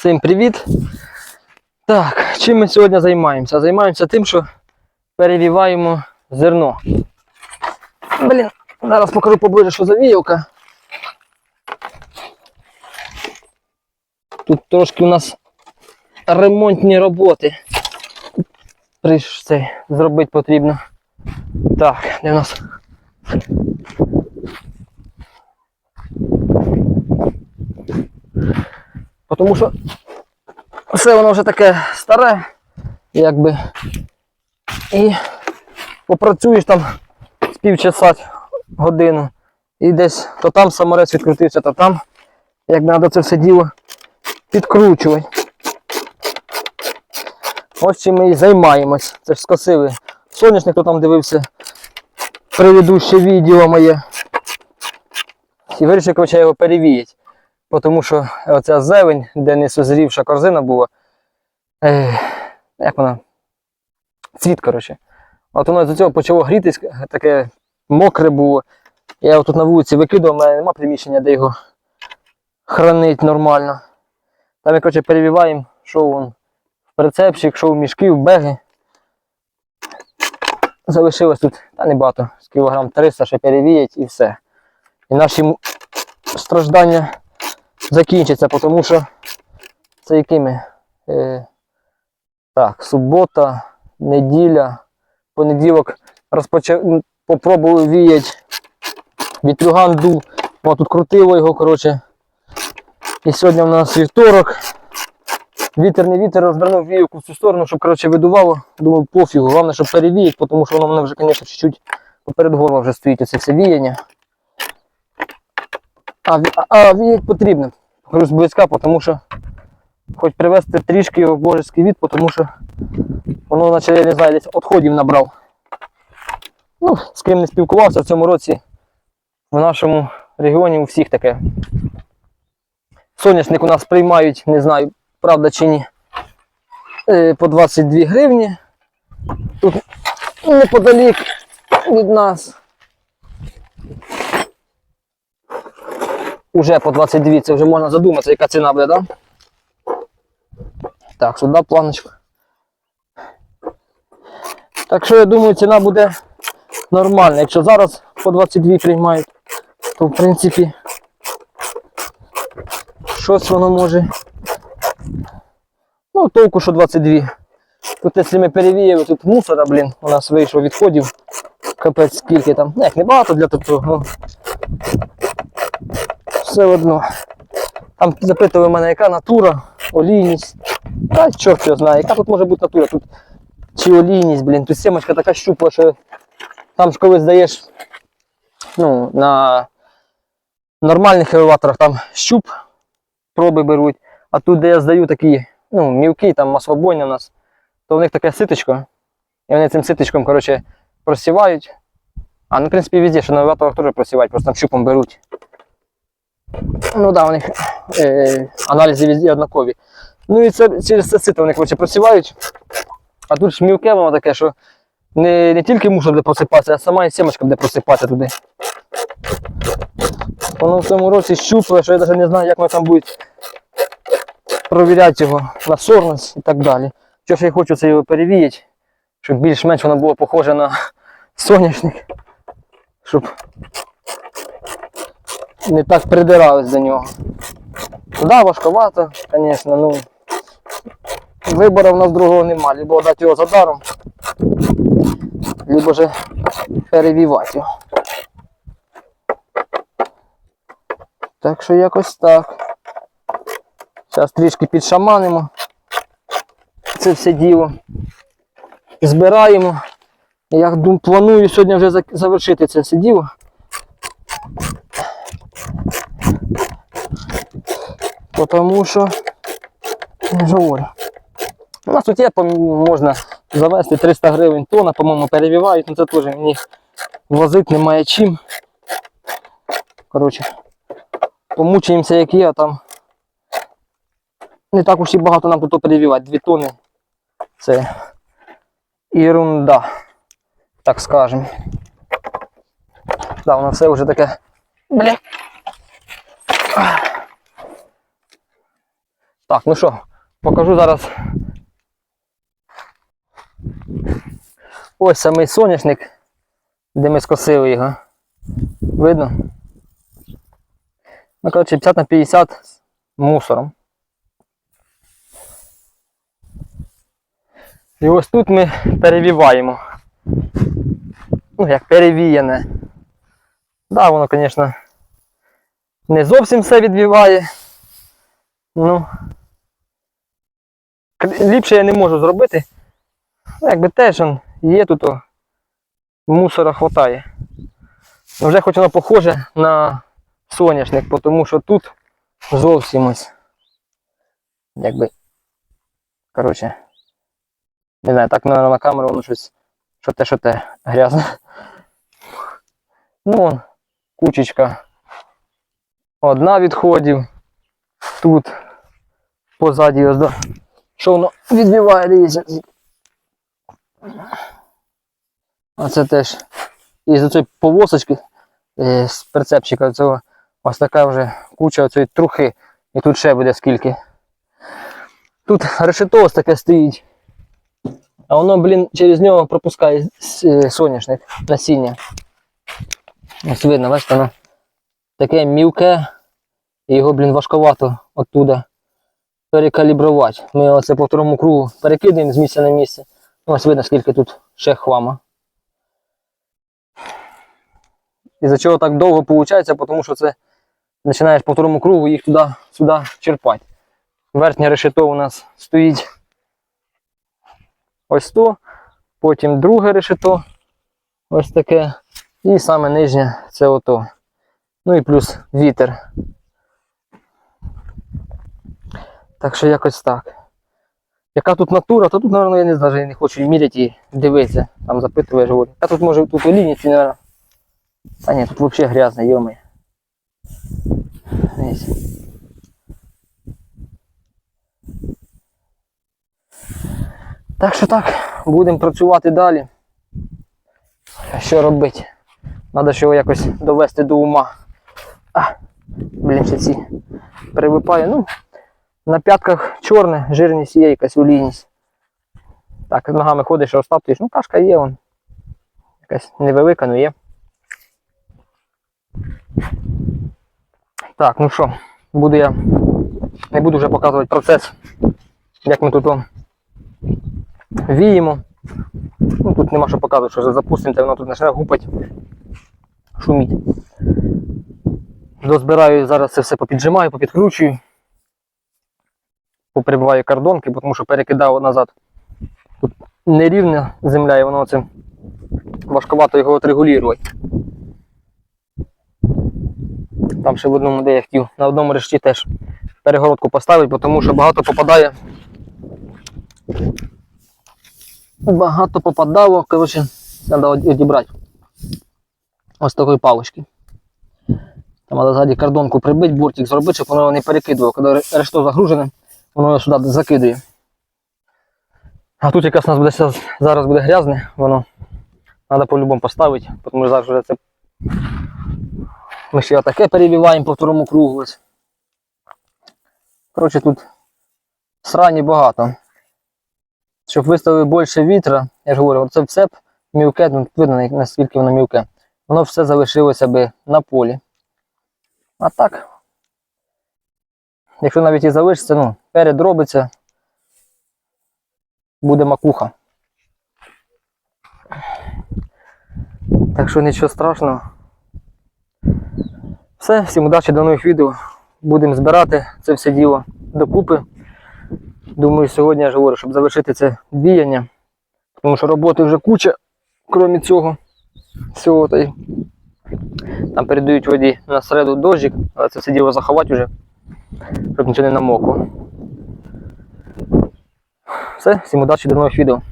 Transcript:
Всім привіт! Так, чим ми сьогодні займаємося? Займаємося тим, що перевіваємо зерно. Блін, зараз покажу поближе, що за віялка. Тут трошки у нас ремонтні роботи. Прийш цей зробити потрібно. Так, де у нас? Тому що все воно вже таке старе, якби. І попрацюєш там з півчаса годину. І десь то там саморець відкрутився, то там. Якби треба це все діло підкручувати. Ось чим ми і займаємось. Це ж скосили. Соняшник, хто там дивився предыдуще відео моє. І вирішив, короче, його перевіяти. Тому що оця зелень, де не созрівша корзина була. Е, як вона? Цвіт, коротше. От воно з цього почало грітись, таке мокре було. Я тут на вулиці викидав, у мене немає приміщення, де його хранить нормально. Там ми, коротше, перевіваємо, що вон в прицепчик, що в мішки, в беги. Залишилось тут, та небагато, з кілограм 300 ще перевіять і все. І наші страждання закінчиться, тому що це якими? Е, так, субота, неділя, понеділок розпочав, попробую віяти. Вітрюган дув, о, тут крутило його, коротше. І сьогодні у нас вівторок. Вітер не вітер, розвернув віялку в цю сторону, щоб коротше, видувало. Думав, пофігу. Головне, щоб перевіяти, тому що воно мене вже, звісно, чуть-чуть поперед горла вже стоїть оце все віяння. А, а, а віять потрібно. Покажу зблизька, тому що хоч привезти трішки його в божеський від, тому що воно, наче, я не знаю, десь відходів набрав. Ну, з ким не спілкувався в цьому році в нашому регіоні у всіх таке. Соняшник у нас приймають, не знаю, правда чи ні, е, по 22 гривні. Тут неподалік від нас. Уже по 22, це вже можна задуматися, яка ціна буде, так? Да? Так, сюди планочку. Так що я думаю, ціна буде нормальна. Якщо зараз по 22 приймають, то в принципі щось воно може. Ну, толку, що 22. Тут, якщо ми перевіяли, тут мусора, блін, у нас вийшло відходів. Капець скільки там. Ну, як не багато для такого, ну. Все одно. Там запитували мене, яка натура, олійність. Та чорт його знає, яка тут може бути натура. Тут чи олійність, блін, тут сімочка така щупла, що там ж коли здаєш ну, на нормальних елеваторах там щуп, проби беруть, а тут, де я здаю такі ну, мілкі, там маслобойня у нас, то в них таке ситочко. І вони цим ситочком, коротше, просівають. А, ну, в принципі, везде, що на елеваторах теж просівають, просто там щупом беруть. Ну да, у них е, аналізи везде однакові. Ну і це через це сито вони коротше, просівають. А тут ж мілке воно таке, що не, не тільки мусор буде просипатися, а сама і сімочка буде просипатися туди. Воно в цьому році щупле, що я навіть не знаю, як вони там будуть провіряти його на сорність і так далі. Що ж я хочу це його перевіяти, щоб більш-менш воно було похоже на соняшник. Щоб не так придирались до нього. Да, важковато, звісно, ну. Вибору в нас другого нема. Либо дати його за даром, либо же перевівати його. Так що якось так. Зараз трішки підшаманимо. Це все діло. Збираємо. Я дум- планую сьогодні вже завершити це все діло. Потому що, я ж говорю, у нас тут є, можна завести 300 гривень тонна, по-моєму, перевівають, ну це теж мені возити немає чим. Коротше, помучаємося, як є, а там не так уж і багато нам тут перевівати. 2 тонни. Це ерунда, так скажемо. Да, воно все вже таке. Блін. Так, ну що, покажу зараз. Ось самий соняшник, де ми скосили його. Видно? Ну, коротше, 50 на 50 з мусором. І ось тут ми перевіваємо. Ну, як перевіяне. Да, воно, звісно, не зовсім все відвіває. Ну, ліпше я не можу зробити. Ну, якби теж он, є тут мусора хватає. Ну, вже хоч воно похоже на соняшник, тому що тут зовсім ось. Якби. Коротше. Не знаю, так наверно, на камеру воно щось. Що те, що те, грязне. Ну, вон, кучечка. Одна відходів. Тут позаді ось. Що воно відбиває, дивіться. А це теж із цієї повосочки е, з прицепчика цього ось така вже куча цієї трухи. І тут ще буде скільки. Тут решето ось таке стоїть. А воно, блін, через нього пропускає е, соняшник насіння. Ось видно, бачите, воно таке мілке, і його, блін, важковато оттуда перекалібрувати. Ми оце по второму кругу перекидаємо з місця на місце. Ну, Ось видно, скільки тут ще хлама. Із-за чого так довго виходить, тому що це починаєш по второму кругу їх туди сюди черпати. Верхнє решето у нас стоїть ось то, потім друге решето, ось таке, і саме нижнє це ото. Ну і плюс вітер. Так що якось так. Яка тут натура, то тут, мабуть, я не знаю, я не хочу міряти і дивитися. Там запитуваєш, говорю. А тут може тут у лінії, мабуть. Та ні, тут взагалі грязно, йоми. Так що так, будемо працювати далі. Що робити? Треба його якось довести до ума. А, блін, ще ці перевипаю. Ну, на п'ятках чорне, жирність є, якась олійність. Так, ногами ходиш, розтаптуєш. Ну, кашка є, вон. Якась невелика, але є. Так, ну що, буду я. Не буду вже показувати процес, як ми тут о, віємо. Ну, тут нема що показувати, що запустимо, та воно тут почне гупати, шуміть. Дозбираю зараз це все попіджимаю, попідкручую. Поприбиваю кордонки, тому що перекидав назад. Тут нерівна земля, і воно це важковато його отрегулювати. Там ще в одному, де я хотів, на одному решті теж перегородку поставити, тому що багато попадає. Багато попадало, коротше, треба одібрати. Ось такої палочки. Там треба ззаді кордонку прибити, бортик зробити, щоб воно не перекидувало. Коли решто загружене, воно сюди закидує. А тут якраз у нас буде зараз буде грязне, воно треба по-любому поставити, тому що зараз вже це. Ми ще таке перебиваємо по второму кругу. Коротше, тут срані багато. Щоб виставили більше вітра, я ж говорю, це все мілке, ну, видно наскільки воно мілке. Воно все залишилося би на полі. А так, якщо навіть і залишиться, ну, перед робиться, буде макуха. Так що нічого страшного. Все, всім удачі до нових відео. Будемо збирати це все діло докупи. Думаю, сьогодні я ж говорю, щоб завершити це віяння. Тому що роботи вже куча, крім цього. Всього та й там передають воді на середу дощик, але це все діло заховати вже, щоб нічого не намокло. Все, всім удачі до нових відео.